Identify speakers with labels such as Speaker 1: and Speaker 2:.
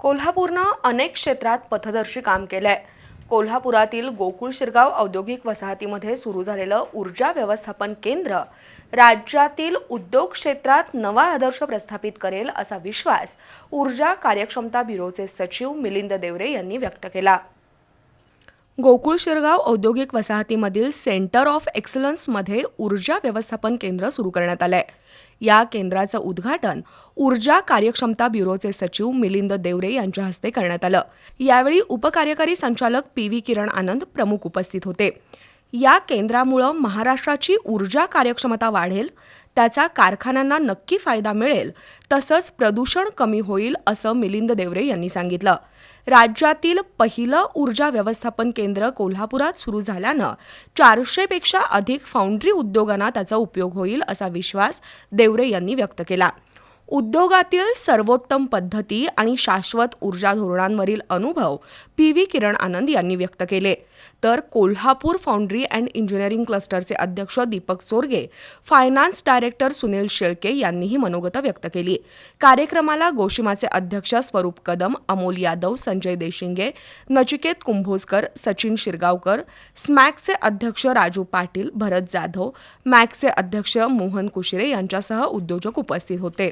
Speaker 1: कोल्हापूरनं अनेक क्षेत्रात पथदर्शी काम केलंय. कोल्हापुरातील गोकुळ शिरगाव औद्योगिक वसाहतीमध्ये सुरू झालेलं ऊर्जा व्यवस्थापन केंद्र राज्यातील उद्योग क्षेत्रात नवा आदर्श प्रस्थापित करेल असा विश्वास ऊर्जा कार्यक्षमता ब्युरोचे सचिव मिलिंद देवरे यांनी व्यक्त केला. गोकुळ शिरगाव औद्योगिक वसाहतीमधील सेंटर ऑफ एक्सलन्समध्ये ऊर्जा व्यवस्थापन केंद्र सुरू करण्यात आलंय. या केंद्राचं उद्घाटन ऊर्जा कार्यक्षमता ब्युरोचे सचिव मिलिंद देवरे यांच्या हस्ते करण्यात आलं. यावेळी उपकार्यकारी संचालक पी व्ही किरण आनंद प्रमुख उपस्थित होते. या केंद्रामुळं महाराष्ट्राची ऊर्जा कार्यक्षमता वाढेल त्याचा कारखान्यांना नक्की फायदा मिळेल तसंच प्रदूषण कमी होईल असं मिलिंद देवरे यांनी सांगितलं. राज्यातील पहिलं ऊर्जा व्यवस्थापन केंद्र कोल्हापुरात सुरू झाल्यानं चारशेपेक्षा अधिक फाउंड्री उद्योगांना त्याचा उपयोग होईल असा विश्वास देवरे यांनी व्यक्त केला. उद्योगातील सर्वोत्तम पद्धती आणि शाश्वत ऊर्जा धोरणांवरील अनुभव पी व्ही किरण आनंद यांनी व्यक्त केले. तर कोल्हापूर फाउंड्री अँड इंजिनिअरिंग क्लस्टरचे अध्यक्ष दीपक चोरगे फायनान्स डायरेक्टर सुनील शेळके यांनीही मनोगत व्यक्त केली. कार्यक्रमाला गोशिमाचे अध्यक्ष स्वरूप कदम अमोल यादव संजय देशिंगे नचिकेत कुंभोजकर सचिन शिरगावकर स्मॅकचे अध्यक्ष राजू पाटील भरत जाधव मॅकचे अध्यक्ष मोहन कुशिरे यांच्यासह उद्योजक उपस्थित होते.